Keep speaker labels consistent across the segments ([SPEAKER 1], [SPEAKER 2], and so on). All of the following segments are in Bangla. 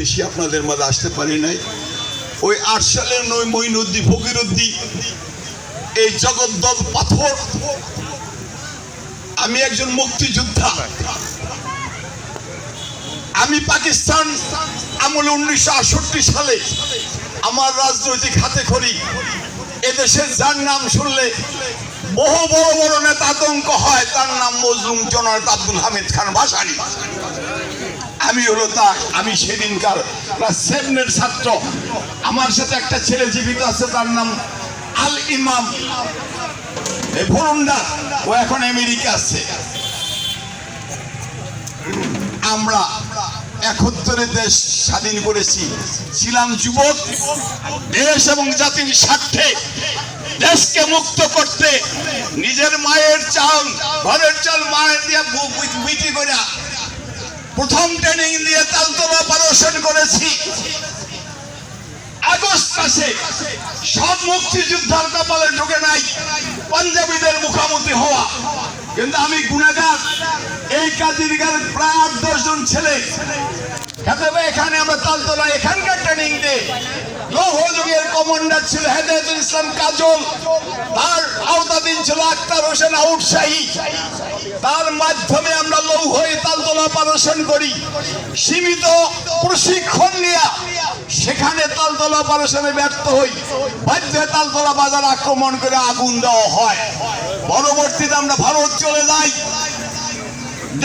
[SPEAKER 1] বেশি আপনাদের মাঝে আসতে পারি নাই। ওই আট সালের নয় মইনুদ্দি ফকিরুদ্দি এই জগদ্দল পাথর। আমি একজন মুক্তিযোদ্ধা। আমি পাকিস্তান আমলে উনিশশো আটষট্টি সালে আমার রাজনৈতিক হাতে খড়ি। এদেশের যার নাম শুনলে বহু বড় বড় নেতা আতঙ্ক হয়, তার নাম মজলুম জনার আব্দুল হামিদ খান ভাসানি। আমি হলো তা আমি সেদিনকার ক্লাস সেভেনের ছাত্র আমার সাথে একটা ছেলে জীবিত আছে তার নাম আল ইমাম ভরুন্ডা ও এখন আমেরিকা আছে আমরা একত্তরে দেশ স্বাধীন করেছি ছিলাম যুবক দেশ এবং জাতির স্বার্থে দেশকে মুক্ত করতে নিজের মায়ের চাল ঘরের চাল মায়ের দিয়ে বিক্রি করে প্রথম ট্রেনিং দিয়ে তালতলা প্রদর্শন করেছি। আগস্ট মাসে সব মুক্তিযোদ্ধার কপালে ঢুকে নাই, পাঞ্জাবিদের মুখোমুখি হওয়া। কিন্তু আমি গুণাগার, এই কাজের প্রায় আট দশ জন ছেলে। এখানে আমরা তালতলা, এখানকার ট্রেনিং দিই লৌহ যুগের কমান্ডার ছিল হেদায়তুল ইসলাম কাজল। তার আওতাধীন ছিল আক্তার হোসেন আউটশাহী তার মাধ্যমে আমরা লৌহ প্রদর্শন করি। সীমিত প্রশিক্ষণ নিয়ে সেখানে তালতলা অপারেশনে ব্যর্থ হই। বাধ্য তালতলা বাজার আক্রমণ করে আগুন দেওয়া হয়। পরবর্তীতে আমরা ভারত চলে যাই।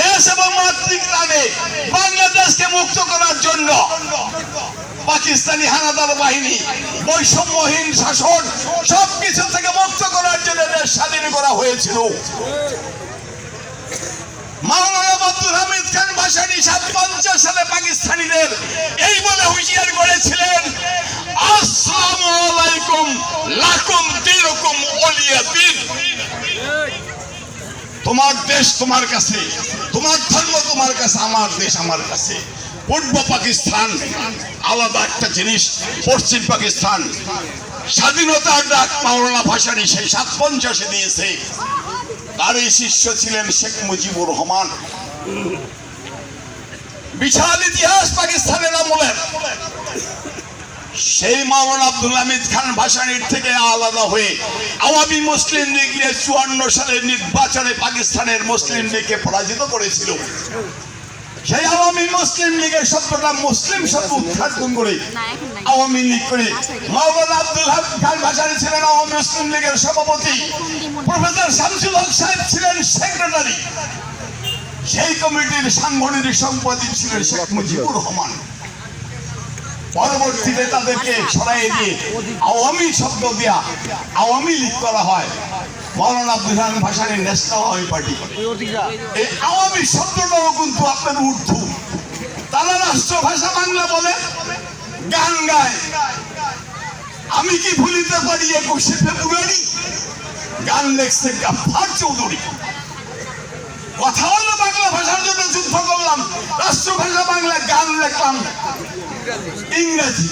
[SPEAKER 1] দেশ এবং মাতৃত্বে বাংলাদেশকে মুক্ত করার জন্য পাকিস্তানি হানাদার বাহিনী, বৈষম্যহীন শাসন, সবকিছু থেকে মুক্ত করার জন্য দেশ স্বাধীন করা হয়েছিল। মাওলানা আব্দুল হামিদ খান ভাসানী সাত পঞ্চাশ সালে পাকিস্তানিদের এই বলে হুঁশিয়ার করেছিলেন লাকুম দিন। তোমার দেশ তোমার কাছে, তোমার ধর্ম তোমার কাছে, আমার দেশ আমার কাছে। পূর্ব পাকিস্তান, আলাদা একটা জিনিস, পশ্চিম পাকিস্তান। স্বাধীনতার ডাক মাওলানা ভাসানী সেই সাত পঞ্চাশে দিয়েছে। তার এই শিষ্য ছিলেন শেখ মুজিবুর রহমান। বিশাল ইতিহাস পাকিস্তানের আমলের সেই মাওলানা আব্দুল হামিদ খান ভাসানির থেকে আলাদা হয়ে আওয়ামী মুসলিম লীগ নিয়ে চুয়ান্ন সালের নির্বাচনে পাকিস্তানের মুসলিম লীগকে পরাজিত করেছিল। সেই আওয়ামী মুসলিম লীগের শব্দটা মুসলিম শব্দ উদ্ঘাটন করে? আওয়ামী লীগ করে। মাওলানা আব্দুল হামিদ খান ভাসানি ছিলেন আওয়ামী মুসলিম লীগের সভাপতি। প্রফেসর শামসুল হক সাহেব ছিলেন সেক্রেটারি। সেই কমিটির সাংগঠনিক সম্পাদক ছিলেন শেখ মুজিবুর রহমান। পরবর্তীতে তাদেরকে সরাই দিয়ে আওয়ামী শব্দ দেয়া আওয়ামী লীগ করা হয়। ন্যাশনাল আওয়ামী পার্টি এই আওয়ামী শব্দটাও কিন্তু আপনার তারা বাংলা বলে, গান গায়। আমি কি ভুলিতে পারি একুশে ফেব্রুয়ারি? গান লেখছে গাফার চৌধুরী। কথা হলো বাংলা ভাষার জন্য যুদ্ধ করলাম রাষ্ট্রভাষা বাংলা গান লেখলাম। ইংরেজি।